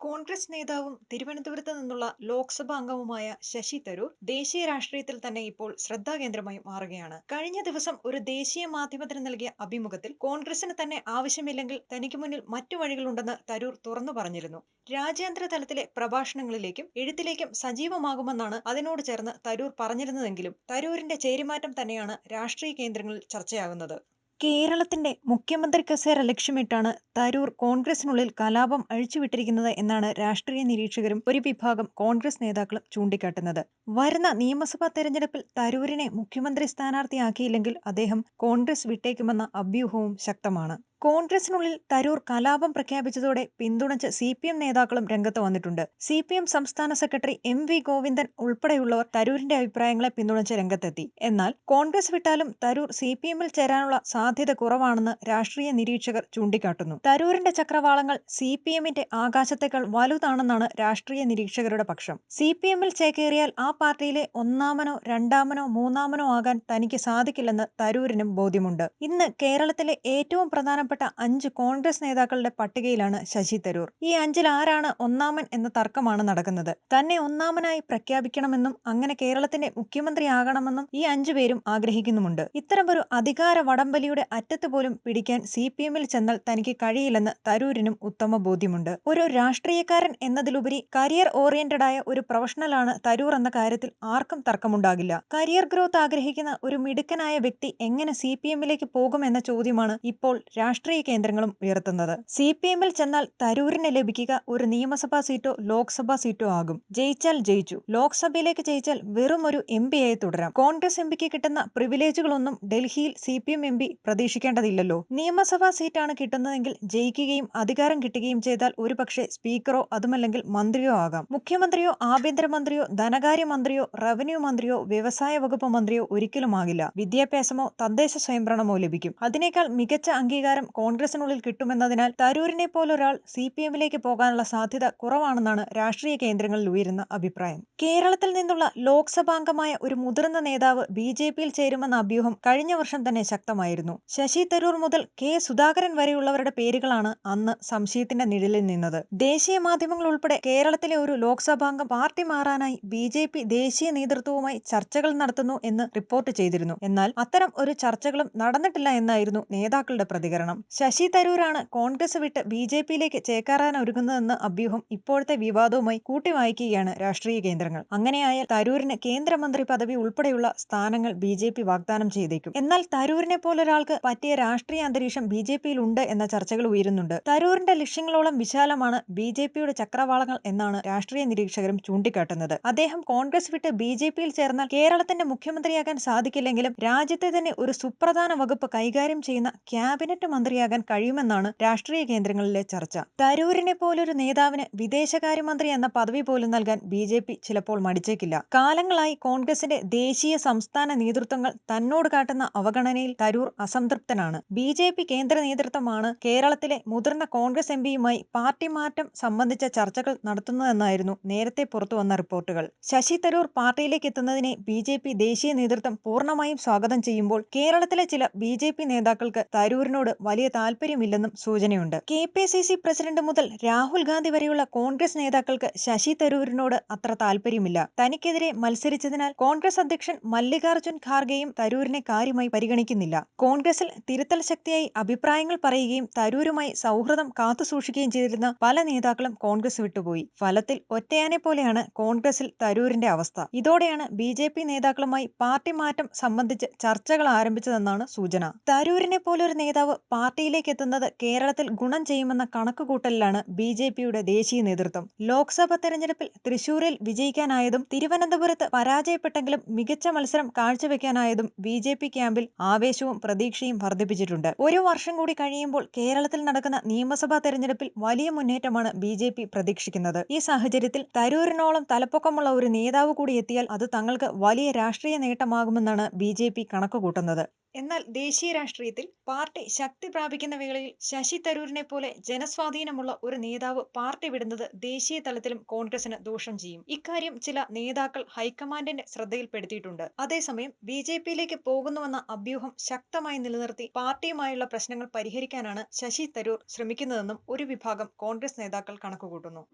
കോൺഗ്രസ് നേതാവും തിരുവനന്തപുരത്ത് നിന്നുള്ള ലോക്സഭാ അംഗവുമായ ശശി തരൂർ ദേശീയ രാഷ്ട്രീയത്തിൽ തന്നെ ഇപ്പോൾ ശ്രദ്ധാകേന്ദ്രമായി മാറുകയാണ്. കഴിഞ്ഞ ദിവസം ഒരു ദേശീയ മാധ്യമത്തിന് നൽകിയ അഭിമുഖത്തിൽ കോൺഗ്രസിന് തന്നെ ആവശ്യമില്ലെങ്കിൽ തനിക്ക് മുന്നിൽ മറ്റു വഴികളുണ്ടെന്ന് തരൂർ തുറന്നു പറഞ്ഞിരുന്നു. രാജ്യാന്തര തലത്തിലെ പ്രഭാഷണങ്ങളിലേക്കും എഴുത്തിലേക്കും സജീവമാകുമെന്നാണ് അതിനോട് ചേർന്ന് തരൂർ പറഞ്ഞിരുന്നതെങ്കിലും തരൂരിന്റെ ചേരിമാറ്റം തന്നെയാണ് രാഷ്ട്രീയ കേന്ദ്രങ്ങളിൽ ചർച്ചയാകുന്നത്. കേരളത്തിന്റെ മുഖ്യമന്ത്രി കസേര ലക്ഷ്യമിട്ടാണ് തരൂർ കോൺഗ്രസിനുള്ളിൽ കലാപം അഴിച്ചുവിട്ടിരിക്കുന്നത് എന്നാണ് രാഷ്ട്രീയ നിരീക്ഷകരും ഒരു വിഭാഗം കോൺഗ്രസ് നേതാക്കളും ചൂണ്ടിക്കാട്ടുന്നത്. വരുന്ന നിയമസഭാ തെരഞ്ഞെടുപ്പിൽ തരൂരിനെ മുഖ്യമന്ത്രി സ്ഥാനാർത്ഥിയാക്കിയില്ലെങ്കിൽ അദ്ദേഹം കോൺഗ്രസ് വിട്ടേക്കുമെന്ന അഭ്യൂഹവും ശക്തമാണ്. കോൺഗ്രസിനുള്ളിൽ തരൂർ കലാപം പ്രഖ്യാപിച്ചതോടെ പിന്തുണച്ച് സി പി എം നേതാക്കളും രംഗത്ത് വന്നിട്ടുണ്ട്. സി പി എം സംസ്ഥാന സെക്രട്ടറി എം വി ഗോവിന്ദൻ ഉൾപ്പെടെയുള്ളവർ തരൂരിന്റെ അഭിപ്രായങ്ങളെ പിന്തുണച്ച് രംഗത്തെത്തി. എന്നാൽ കോൺഗ്രസ് വിട്ടാലും തരൂർ സി പി എമ്മിൽ ചേരാനുള്ള സാധ്യത കുറവാണെന്ന് രാഷ്ട്രീയ നിരീക്ഷകർ ചൂണ്ടിക്കാട്ടുന്നു. തരൂരിന്റെ ചക്രവാളങ്ങൾ സി പി എമ്മിന്റെ ആകാശത്തേക്കാൾ വലുതാണെന്നാണ് രാഷ്ട്രീയ നിരീക്ഷകരുടെ പക്ഷം. സി പി എമ്മിൽ ചേക്കേറിയാൽ ആ പാർട്ടിയിലെ ഒന്നാമനോ രണ്ടാമനോ മൂന്നാമനോ ആകാൻ തനിക്ക് സാധിക്കില്ലെന്ന് തരൂരിനും ബോധ്യമുണ്ട്. ഇന്ന് കേരളത്തിലെ ഏറ്റവും പ്രധാനപ്പെട്ട അഞ്ച് കോൺഗ്രസ് നേതാക്കളുടെ പട്ടികയിലാണ് ശശി തരൂർ. ഈ അഞ്ചിൽ ആരാണ് ഒന്നാമൻ എന്ന തർക്കമാണ് നടക്കുന്നത്. തന്നെ ഒന്നാമനായി പ്രഖ്യാപിക്കണമെന്നും അങ്ങനെ കേരളത്തിന്റെ മുഖ്യമന്ത്രിയാകണമെന്നും ഈ അഞ്ചു പേരും ആഗ്രഹിക്കുന്നുമുണ്ട്. ഇത്തരമൊരു അധികാര വടംവലിയുടെ അറ്റത്ത് പോലും പിടിക്കാൻ സി പി എമ്മിൽ ചെന്നാൽ തനിക്ക് കഴിയില്ലെന്ന് തരൂരിനും ഉത്തമ ബോധ്യമുണ്ട്. ഒരു രാഷ്ട്രീയക്കാരൻ എന്നതിലുപരി കരിയർ ഓറിയന്റഡ് ആയ ഒരു പ്രൊഫഷണലാണ് തരൂർ എന്ന കാര്യത്തിൽ ആർക്കും തർക്കമുണ്ടാകില്ല. കരിയർ ഗ്രോത്ത് ആഗ്രഹിക്കുന്ന ഒരു മിടുക്കനായ വ്യക്തി എങ്ങനെ സി പി എമ്മിലേക്ക് പോകുമെന്ന ചോദ്യമാണ് ഇപ്പോൾ രാഷ്ട്രീയ കേന്ദ്രങ്ങളും ഉയർത്തുന്നത്. സി പി എമ്മിൽ ചെന്നാൽ തരൂരിന് ലഭിക്കുക ഒരു നിയമസഭാ സീറ്റോ ലോക്സഭാ സീറ്റോ ആകും. ജയിച്ചാൽ ജയിച്ചു. ലോക്സഭയിലേക്ക് ജയിച്ചാൽ വെറും ഒരു എം ആയി തുടരാം. കോൺഗ്രസ് എം പിക്ക് കിട്ടുന്ന പ്രിവിലേജുകളൊന്നും ഡൽഹിയിൽ C P M M P പ്രതീക്ഷിക്കേണ്ടതില്ലല്ലോ. നിയമസഭാ സീറ്റാണ് കിട്ടുന്നതെങ്കിൽ ജയിക്കുകയും അധികാരം കിട്ടുകയും ചെയ്താൽ ഒരുപക്ഷെ സ്പീക്കറോ അതുമല്ലെങ്കിൽ മന്ത്രിയോ ആകാം. മുഖ്യമന്ത്രിയോ ആഭ്യന്തരമന്ത്രിയോ ധനകാര്യമന്ത്രിയോ റവന്യൂ മന്ത്രിയോ വ്യവസായ വകുപ്പ് മന്ത്രിയോ ഒരിക്കലും ആകില്ല. വിദ്യാഭ്യാസമോ തദ്ദേശ സ്വയംഭരണമോ ലഭിക്കും. അതിനേക്കാൾ മികച്ച അംഗീകാരം കോൺഗ്രസിനുള്ളിൽ കിട്ടുമെന്നതിനാൽ തരൂരിനെ പോലൊരാൾ സി പി എമ്മിലേക്ക് പോകാനുള്ള സാധ്യത കുറവാണെന്നാണ് രാഷ്ട്രീയ കേന്ദ്രങ്ങളിൽ ഉയരുന്ന അഭിപ്രായം. കേരളത്തിൽ നിന്നുള്ള ലോക്സഭാംഗമായ ഒരു മുതിർന്ന നേതാവ് ബി ജെ പിയിൽ ചേരുമെന്ന അഭ്യൂഹം കഴിഞ്ഞ വർഷം തന്നെ ശക്തമായിരുന്നു. ശശി തരൂർ മുതൽ കെ സുധാകരൻ വരെയുള്ളവരുടെ പേരുകളാണ് അന്ന് സംശയത്തിന്റെ നിഴലിൽ നിന്നത്. ദേശീയ മാധ്യമങ്ങൾ ഉൾപ്പെടെ കേരളത്തിലെ ഒരു ലോക്സഭാംഗം പാർട്ടി മാറാനായി ബി ജെ പി ദേശീയ നേതൃത്വവുമായി ചർച്ചകൾ നടത്തുന്നു എന്ന് റിപ്പോർട്ട് ചെയ്തിരുന്നു. എന്നാൽ അത്തരം ഒരു ചർച്ചകളും നടന്നിട്ടില്ല എന്നായിരുന്നു നേതാക്കളുടെ പ്രതികരണം. ശശി തരൂരാണ് കോൺഗ്രസ് വിട്ട് ബി ജെ പിയിലേക്ക് ചേക്കാറാൻ ഒരുങ്ങുന്നതെന്ന അഭ്യൂഹം ഇപ്പോഴത്തെ വിവാദവുമായി കൂട്ടിവായിക്കുകയാണ് രാഷ്ട്രീയ കേന്ദ്രങ്ങൾ. അങ്ങനെയായാൽ തരൂരിന് കേന്ദ്രമന്ത്രി പദവി ഉൾപ്പെടെയുള്ള സ്ഥാനങ്ങൾ ബി ജെ പി വാഗ്ദാനം ചെയ്തേക്കും. എന്നാൽ തരൂരിനെ പോലൊരാൾക്ക് പറ്റിയ രാഷ്ട്രീയ അന്തരീക്ഷം ബി ജെ പിയിൽ ഉണ്ട് എന്ന ചർച്ചകൾ ഉയരുന്നുണ്ട്. തരൂരിന്റെ ലക്ഷ്യങ്ങളോളം വിശാലമാണ് ബി ജെ പിയുടെ ചക്രവാളങ്ങൾ എന്നാണ് രാഷ്ട്രീയ നിരീക്ഷകരും ചൂണ്ടിക്കാട്ടുന്നത്. അദ്ദേഹം കോൺഗ്രസ് വിട്ട് ബി ജെ പിയിൽ ചേർന്നാൽ കേരളത്തിന്റെ മുഖ്യമന്ത്രിയാകാൻ സാധിക്കില്ലെങ്കിലും രാജ്യത്തെ തന്നെ ഒരു സുപ്രധാന വകുപ്പ് കൈകാര്യം ചെയ്യുന്ന ക്യാബിനറ്റ് മന്ത്രിയാകാൻ കഴിയുമെന്നാണ് രാഷ്ട്രീയ കേന്ദ്രങ്ങളിലെ ചർച്ച. തരൂരിനെ പോലൊരു നേതാവിന് വിദേശകാര്യമന്ത്രി എന്ന പദവി പോലും നൽകാൻ ബി ജെ പി ചിലപ്പോൾ മടിച്ചേക്കില്ല. കാലങ്ങളായി കോൺഗ്രസിന്റെ ദേശീയ സംസ്ഥാന നേതൃത്വങ്ങൾ തന്നോട് കാട്ടുന്ന അവഗണനയിൽ തരൂർ അസംതൃപ്തനാണ്. ബി ജെ പി കേന്ദ്ര നേതൃത്വമാണ് കേരളത്തിലെ മുതിർന്ന കോൺഗ്രസ് എം പിയുമായി പാർട്ടി മാറ്റം സംബന്ധിച്ച ചർച്ചകൾ നടത്തുന്നതെന്നായിരുന്നു നേരത്തെ പുറത്തുവന്ന റിപ്പോർട്ടുകൾ. ശശി തരൂർ പാർട്ടിയിലേക്ക് എത്തുന്നതിനെ ബി ജെ പി ദേശീയ നേതൃത്വം പൂർണമായും സ്വാഗതം ചെയ്യുമ്പോൾ കേരളത്തിലെ ചില ബി ജെ പി നേതാക്കൾക്ക് തരൂരിനോട് വലിയ താല്പര്യമില്ലെന്നും സൂചനയുണ്ട്. K P C C president മുതൽ രാഹുൽ ഗാന്ധി വരെയുള്ള കോൺഗ്രസ് നേതാക്കൾക്ക് ശശി തരൂരിനോട് അത്ര താല്പര്യമില്ല. തനിക്കെതിരെ മത്സരിച്ചതിനാൽ കോൺഗ്രസ് അധ്യക്ഷൻ മല്ലികാർജുൻ ഖാർഗെയും തരൂരിനെ കാര്യമായി പരിഗണിക്കുന്നില്ല. കോൺഗ്രസിൽ തിരുത്തൽ ശക്തിയായി അഭിപ്രായങ്ങൾ പറയുകയും തരൂരുമായി സൗഹൃദം കാത്തുസൂക്ഷിക്കുകയും ചെയ്തിരുന്ന പല നേതാക്കളും കോൺഗ്രസ് വിട്ടുപോയി. ഫലത്തിൽ ഒറ്റയാനെ പോലെയാണ് കോൺഗ്രസിൽ തരൂരിന്റെ അവസ്ഥ. ഇതോടെയാണ് ബി ജെ പി നേതാക്കളുമായി പാർട്ടി മാറ്റം സംബന്ധിച്ച് ചർച്ചകൾ ആരംഭിച്ചതെന്നാണ് സൂചന. തരൂരിനെ പോലൊരു നേതാവ് പാർട്ടിയിലേക്ക് എത്തുന്നത് കേരളത്തിൽ ഗുണം ചെയ്യുമെന്ന കണക്കുകൂട്ടലിലാണ് ബി ജെ പിയുടെ ദേശീയ നേതൃത്വം. ലോക്സഭാ തെരഞ്ഞെടുപ്പിൽ തൃശൂരിൽ വിജയിക്കാനായതും തിരുവനന്തപുരത്ത് പരാജയപ്പെട്ടെങ്കിലും മികച്ച മത്സരം കാഴ്ചവെക്കാനായതും ബി ജെ പി ക്യാമ്പിൽ ആവേശവും പ്രതീക്ഷയും വർദ്ധിപ്പിച്ചിട്ടുണ്ട്. ഒരു വർഷം കൂടി കഴിയുമ്പോൾ കേരളത്തിൽ നടക്കുന്ന നിയമസഭാ തെരഞ്ഞെടുപ്പിൽ വലിയ മുന്നേറ്റമാണ് ബി ജെ പി പ്രതീക്ഷിക്കുന്നത്. ഈ സാഹചര്യത്തിൽ തരൂരിനോളം തലപ്പൊക്കമുള്ള ഒരു നേതാവ് കൂടി എത്തിയാൽ അത് തങ്ങൾക്ക് വലിയ രാഷ്ട്രീയ നേട്ടമാകുമെന്നാണ് ബി ജെ പി കണക്കുകൂട്ടുന്നത്. എന്നാൽ ദേശീയ രാഷ്ട്രീയത്തിൽ പാർട്ടി ശക്തി പ്രാപിക്കുന്ന വേളയിൽ ശശി തരൂരിനെ പോലെ ജനസ്വാധീനമുള്ള ഒരു നേതാവ് പാർട്ടി വിടുന്നത് ദേശീയ തലത്തിലും കോൺഗ്രസിന് ദോഷം ചെയ്യും. ഇക്കാര്യം ചില നേതാക്കൾ ഹൈക്കമാൻഡിന്റെ ശ്രദ്ധയിൽപ്പെടുത്തിയിട്ടുണ്ട്. അതേസമയം ബി ജെ പിയിലേക്ക് പോകുന്നുവെന്ന അഭ്യൂഹം ശക്തമായി നിലനിർത്തി പാർട്ടിയുമായുള്ള പ്രശ്നങ്ങൾ പരിഹരിക്കാനാണ് ശശി തരൂർ ശ്രമിക്കുന്നതെന്നും ഒരു വിഭാഗം കോൺഗ്രസ് നേതാക്കൾ കണക്കുകൂട്ടുന്നു.